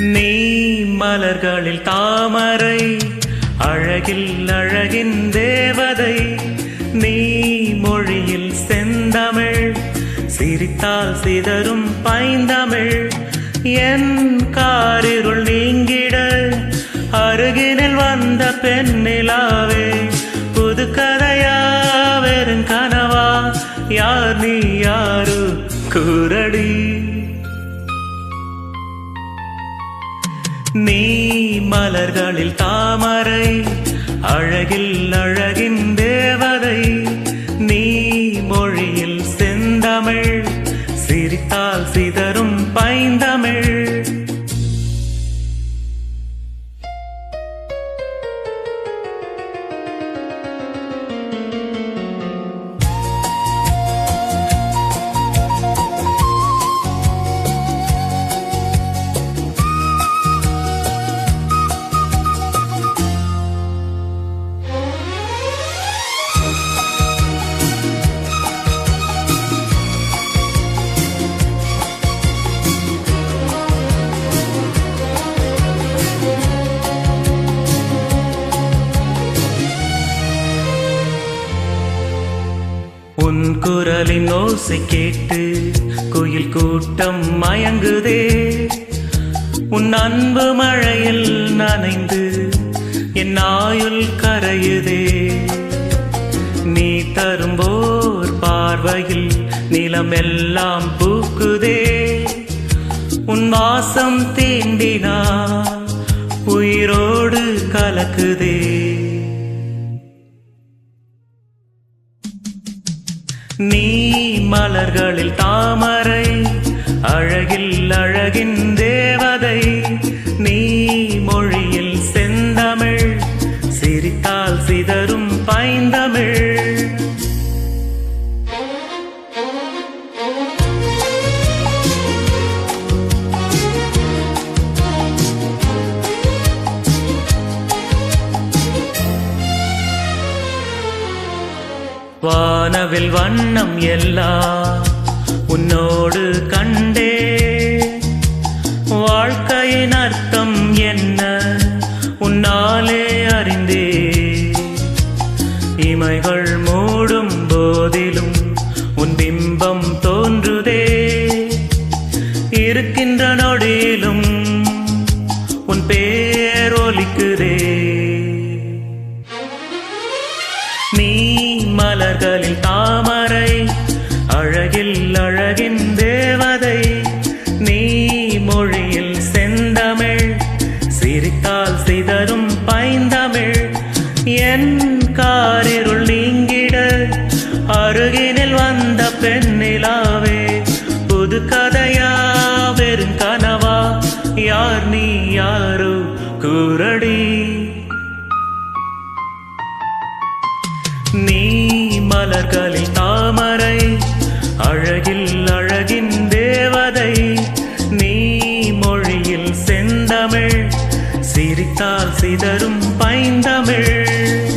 நீ மலர்களில் தாமரை அழகில் அழகின் தேவதை. நீ மொழியில் செந்தமிழ் சிரித்தால் சிதறும் பைந்தமிழ். என் காரிருள் நீங்கிட அருகினில் வந்த பெண்ணிலாவே. புது கதையா வெறும் கனவா யார் நீ யாரு? கூரடி. நீ மலர்களில் தாமரை அழகில் அழகின் தேவதை. நீ மொழியில் செந்தமிழ் சிரித்தால் சிதறும் உன் குரலின் ஓசை கேட்டு குயில் கூட்டம் மயங்குதே. உன் அன்பு மழையில் நனைந்து என் ஆயுள் கரையுதே. நீ தரும்போர் பார்வையில் நிலமெல்லாம் பூக்குதே. உன் வாசம் தீண்டினா உயிரோடு கலக்குதே. நீ மலர்களில் தாமரை அழகில் அழகின் தேவதை. நீ மொழியில் செந்தமிழ் சிரித்தால் சிதறும் பைந்தமிழ். கனவில் வண்ணம் எல்லாம் உன்னோடு கண்டே. வாழ்க்கையின் அர்த்தம் என்ன? உன்னாலே அறிந்தே. இமைகள் மூ மலர்களில் தாமரை அழகில் அழகின் தேவதை நீ மொழியில் செந்தமிழ் சிரித்தால் சிதறும் பைந்தமிழ் என் காரிருள் நீங்கிட அருகினில் வந்த பெண் நீ மலர்களில் தாமரை அழகில் அழகின் தேவதை. நீ மொழியில் செந்தமிழ் சிரித்தால் சிதறும் பைந்தமிழ்.